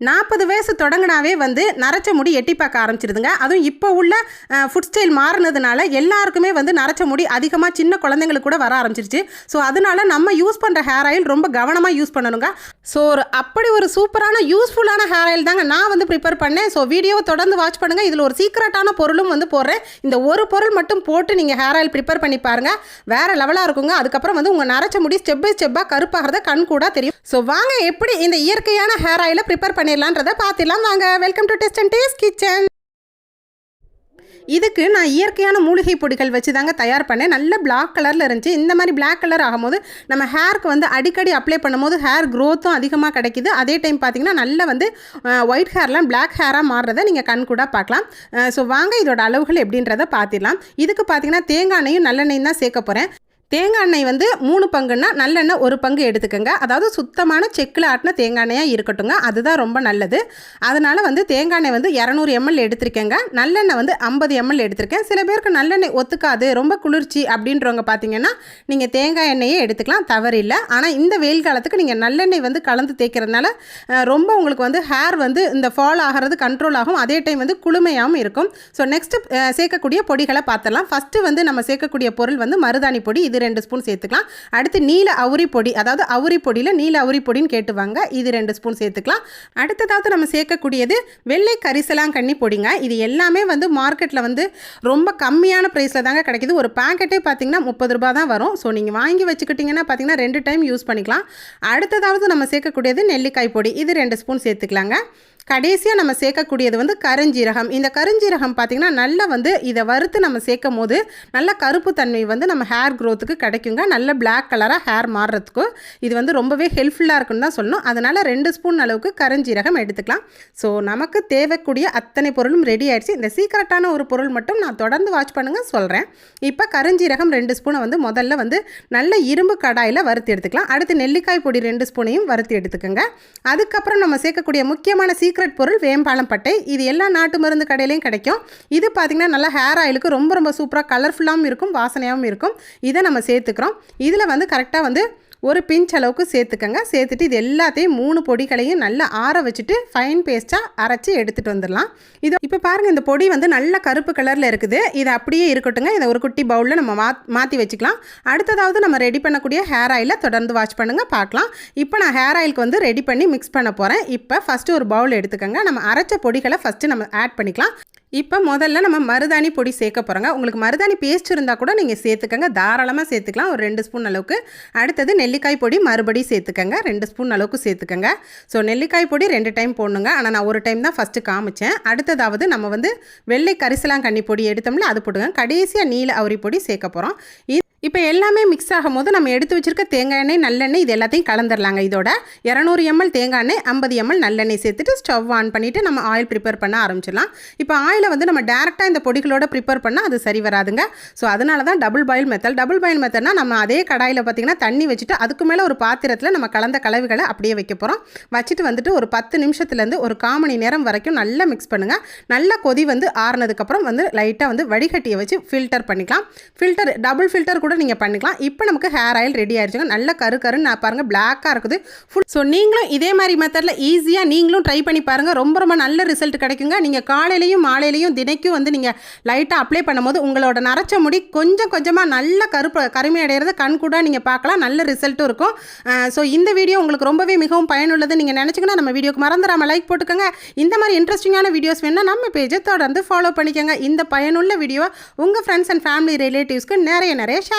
நாற்பது வயசு தொடங்கினாவே வந்து நரைச்ச முடி எட்டி பார்க்க ஆரம்பிச்சிருதுங்க. அதுவும் இப்போ உள்ள ஃபுட் ஸ்டைல் மாறினதுனால எல்லாருக்குமே வந்து நரைச்ச முடி அதிகமாக சின்ன குழந்தைங்களுக்கு கூட வர ஆரம்பிச்சிருச்சு. ஸோ அதனால நம்ம யூஸ் பண்ணுற ஹேர் ஆயில் ரொம்ப கவனமாக யூஸ் பண்ணணுங்க. ஸோ ஒரு அப்படி ஒரு சூப்பரான யூஸ்ஃபுல்லான ஹேர் ஆயில் தாங்க நான் வந்து ப்ரிப்பேர் பண்ணேன். ஸோ வீடியோவை தொடர்ந்து வாட்ச் பண்ணுங்கள் இதில் ஒரு சீக்ரெட்டான பொருளும் வந்து போடுறேன். இந்த ஒரு பொருள் மட்டும் போட்டு நீங்கள் ஹேர் ஆயில் ப்ரிப்பேர் பண்ணி பாருங்கள் வேறு லெவலாக இருக்குங்க. அதுக்கப்புறம் வந்து உங்கள் நரைச்ச முடி ஸ்டெப் பை ஸ்டெப்பாக கருப்பாகிறத கண் கூட தெரியும். ஸோ வாங்க எப்படி இந்த இயற்கையான ஹேர் ஆயிலை ப்ரிப்பேர் பண்ணிடலான்றதை பார்த்துலாம் வாங்க. Welcome to test and taste kitchen இதுக்கு நான் இயற்கையான மூலிகை பொடிகள் வச்சு தாங்க தயார் பண்ணேன். நல்ல பிளாக் கலரில் இருந்துச்சு. இந்த மாதிரி பிளாக் கலர் ஆகும்போது நம்ம ஹேருக்கு வந்து அடிக்கடி அப்ளை பண்ணும்போது ஹேர் க்ரோத்தும் அதிகமாக கிடைக்குது. அதே டைம் பார்த்தீங்கன்னா நல்ல வந்து ஒயிட் ஹேர்லாம் பிளாக் ஹேராக மாறுறதை நீங்கள் கண் கூட பார்க்கலாம். ஸோ வாங்க இதோட அளவுகள் எப்படின்றத பார்த்திடலாம். இதுக்கு பார்த்தீங்கன்னா தேங்காய் எண்ணெயும் நல்லெண்ணெயும் தான் சேர்க்க போகிறேன் தேங்காய் எண்ணெய் வந்து மூணு பங்குன்னா நல்லெண்ணெய் ஒரு பங்கு எடுத்துக்கோங்க. அதாவது சுத்தமான செக்கில் ஆட்டின தேங்காய் எண்ணெயாக இருக்கட்டுங்க அதுதான் ரொம்ப நல்லது. அதனால் வந்து தேங்காய் எண்ணெய் வந்து இரநூறு எம்எல் எடுத்திருக்கேங்க. நல்லெண்ணெய் வந்து ஐம்பது எம்எல் எடுத்திருக்கேன். சில பேருக்கு நல்லெண்ணெய் ஒத்துக்காது ரொம்ப குளிர்ச்சி அப்படின்றவங்க பார்த்தீங்கன்னா நீங்கள் தேங்காய் எண்ணெயே எடுத்துக்கலாம் தவறில்லை ஆனால் இந்த வெயில் காலத்துக்கு நீங்கள் நல்லெண்ணெய் வந்து கலந்து தேய்க்கிறதுனால ரொம்ப உங்களுக்கு வந்து ஹேர் வந்து இந்த ஃபால் ஆகிறது கண்ட்ரோல் ஆகும். அதே டைம் வந்து குளுமையாகவும் இருக்கும். ஸோ நெக்ஸ்ட்டு சேர்க்கக்கூடிய பொடிகளை பார்த்துடலாம் ஃபஸ்ட்டு வந்து நம்ம சேர்க்கக்கூடிய பொருள் வந்து மருதாணி பொடி. இது ரெண்டு ஸ்பூன் சேர்த்துக்கலாம். அடுத்து நீல அவுரி பொடி அதாவது அவுரி பொடியில் நீல அவுரி பொடின்னு கேட்டுவாங்க. இது ரெண்டு ஸ்பூன் சேர்த்துக்கலாம். அடுத்ததாவது நம்ம சேர்க்கக்கூடியது வெள்ளை கரிசலாங்கண்ணி பொடிங்க. இது எல்லாமே வந்து மார்க்கெட்டில் வந்து ரொம்ப கம்மியான ப்ரைஸில் தாங்க கிடைக்குது. ஒரு பேக்கெட்டே பார்த்தீங்கன்னா முப்பது ரூபா தான் வரும். ஸோ நீங்கள் வாங்கி வச்சுக்கிட்டிங்கன்னா பார்த்தீங்கன்னா ரெண்டு டைம் யூஸ் பண்ணிக்கலாம். அடுத்ததாவது நம்ம சேர்க்கக்கூடியது நெல்லிக்காய் பொடி. இது ரெண்டு ஸ்பூன் சேர்த்துக்கலாங்க. கடைசியாக நம்ம சேர்க்கக்கூடியது வந்து கருஞ்சீரகம். இந்த கருஞ்சீரகம் பார்த்திங்கன்னா நல்லா வந்து இதை வறுத்து நம்ம சேர்க்கும் போது நல்ல கருப்பு தன்மை வந்து நம்ம ஹேர் க்ரோத்துக்கு கிடைக்குங்க. நல்ல பிளாக் கலராக ஹேர் மாறுறதுக்கு இது வந்து ரொம்பவே ஹெல்ப்ஃபுல்லாக இருக்குன்னு தான் சொல்லணும். அதனால் ரெண்டு ஸ்பூன் அளவுக்கு கரஞ்சீரகம் எடுத்துக்கலாம். ஸோ நமக்கு தேவைக்கூடிய அத்தனை பொருளும் ரெடி ஆயிடுச்சு. இந்த சீக்கிரட்டான ஒரு பொருள் மட்டும் நான் தொடர்ந்து வாட்ச் பண்ணுங்க சொல்கிறேன் இப்போ கருஞ்சீரகம் ரெண்டு ஸ்பூனை வந்து முதல்ல வந்து நல்ல இரும்பு கடாயில் வறுத்து எடுத்துக்கலாம். அடுத்து நெல்லிக்காய் பொடி ரெண்டு ஸ்பூனையும் வறுத்து எடுத்துக்கோங்க. அதுக்கப்புறம் நம்ம சேர்க்கக்கூடிய முக்கியமான சீக்ரெட் பொருள் வேம்பாலம் பட்டை. இது எல்லா நாட்டு மருந்து கடையிலையும் கிடைக்கும். இது பார்த்திங்கன்னா நல்லா ஹேர் ஆயிலுக்கு ரொம்ப ரொம்ப சூப்பராக கலர்ஃபுல்லாகவும் இருக்கும் வாசனையாகவும் இருக்கும். இதை நம்ம சேர்த்துக்கிறோம். இதில் வந்து கரெக்டாக வந்து ஒரு பிஞ்ச் அளவுக்கு சேர்த்துக்கங்க. சேர்த்துட்டு இது எல்லாத்தையும் மூணு பொடிகளையும் நல்லா ஆற வச்சுட்டு ஃபைன் பேஸ்ட்டாக அரைச்சி எடுத்துகிட்டு வந்துடலாம். இது இப்போ பாருங்கள் இந்த பொடி வந்து நல்ல கருப்பு கலரில் இருக்குது. இது அப்படியே இருக்கட்டுங்க. இதை ஒரு குட்டி பவுலில் நம்ம மா மாற்றி வச்சுக்கலாம். அடுத்ததாவது நம்ம ரெடி பண்ணக்கூடிய ஹேர் ஆயிலை தொடர்ந்து வாஷ் பண்ணுங்கள் பார்க்கலாம். இப்போ நான் ஹேர் ஆயிலுக்கு வந்து ரெடி பண்ணி மிக்ஸ் பண்ண போகிறேன் இப்போ ஃபஸ்ட்டு ஒரு பவுல் எடுத்துக்கோங்க. நம்ம அரைச்ச பொடிகளை ஃபஸ்ட்டு நம்ம ஆட் பண்ணிக்கலாம். இப்போ முதல்ல நம்ம மருதாணி பொடி சேர்க்க போகிறோங்க உங்களுக்கு மருதாணி பேஸ்ட் இருந்தால் கூட நீங்கள் சேர்த்துக்கங்க. தாராளமாக சேர்த்துக்கலாம். ஒரு ரெண்டு ஸ்பூன் அளவுக்கு. அடுத்தது நெல்லிக்காய் பொடி மறுபடியும் சேர்த்துக்கங்க. ரெண்டு ஸ்பூன் அளவுக்கு சேர்த்துக்கங்க. ஸோ நெல்லிக்காய் பொடி ரெண்டு டைம் போடணுங்க. ஆனால் நான் ஒரு டைம் தான் ஃபஸ்ட்டு காமிச்சேன். அடுத்ததாவது நம்ம வந்து வெள்ளை கரிசலாங்கண்ணி பொடி எடுத்தோம்னா அது போட்டுங்க கடைசியாக நீல அவுரி பொடி சேர்க்க போகிறோம் இப்போ எல்லாமே மிக்ஸ் ஆகும் போது நம்ம எடுத்து வச்சிருக்க தேங்காய் எண்ணெய் நல்லெண்ணெய் இது எல்லாத்தையும் கலந்துடலாங்க இதோட இரநூறு எம்எல் தேங்காய் எண்ணெய் ஐம்பது எம்எல் நல்லெண்ணெய் சேர்த்துட்டு ஸ்டவ் ஆன் பண்ணிவிட்டு நம்ம ஆயில் ப்ரிப்பேர் பண்ண ஆரம்பிச்சிடலாம். இப்போ ஆயிலை வந்து நம்ம டேரெக்டாக இந்த பொடிகளோட ப்ரிப்பேர் பண்ணால் அது சரி வராதுங்க. ஸோ அதனால தான் double boil method double boil மெத்தட்னா நம்ம அதே கடாயில் பார்த்திங்கன்னா தண்ணி வச்சுட்டு அதுக்கு மேலே ஒரு பாத்திரத்தில் நம்ம கலந்த கலவைகளை அப்படியே வைக்க போகிறோம் வச்சுட்டு வந்துட்டு ஒரு பத்து நிமிஷத்துலேருந்து ஒரு கால் மணி நேரம் வரைக்கும் நல்லா மிக்ஸ் பண்ணுங்கள் நல்லா கொதி வந்து ஆறுனதுக்கப்புறம் வந்து லைட்டாக வந்து வடிகட்டியை வச்சு ஃபில்டர் பண்ணிக்கலாம். ஃபில்டர் டபுள் ஃபில்டர் கூட நீங்கள் பண்ணிக்கலாம். இப்போ நமக்கு ஹேர் ஆயில் ரெடி ஆயிடுச்சுங்க நல்ல கரு கருன்னு நான் பாருங்கள் பிளாக்காக இருக்குது. ஃபுல் ஸோ நீங்களும் இதே மாதிரி மெத்தடில் ஈஸியாக நீங்களும் ட்ரை பண்ணி பாருங்கள் ரொம்ப ரொம்ப நல்ல ரிசல்ட் கிடைக்குங்க. நீங்கள் காலையிலையும் மாலையிலையும் தினைக்கும் வந்து நீங்கள் லைட்டாக அப்ளை பண்ணும்போது உங்களோட நரைச்ச முடி கொஞ்சம் கொஞ்சமாக நல்ல கருப்பு கருமை அடைகிறத கண் கூட நீங்கள் பார்க்கலாம். நல்ல ரிசல்ட்டும் இருக்கும். ஸோ இந்த வீடியோ உங்களுக்கு ரொம்பவே மிகவும் பயனுள்ளது நீங்கள் நினச்சிங்கன்னா நம்ம வீடியோக்கு மறந்துடாமல் லைக் போட்டுக்கோங்க. இந்த மாதிரி இன்ட்ரெஸ்டிங்கான வீடியோஸ் வேணால் நம்ம பேஜை தொடர்ந்து ஃபாலோ பண்ணிக்கோங்க. இந்த பயனுள்ள வீடியோ உங்கள் ஃப்ரெண்ட்ஸ் அண்ட் ஃபேமிலி ரிலேட்டிவ்ஸ்க்கு நிறைய நிறைய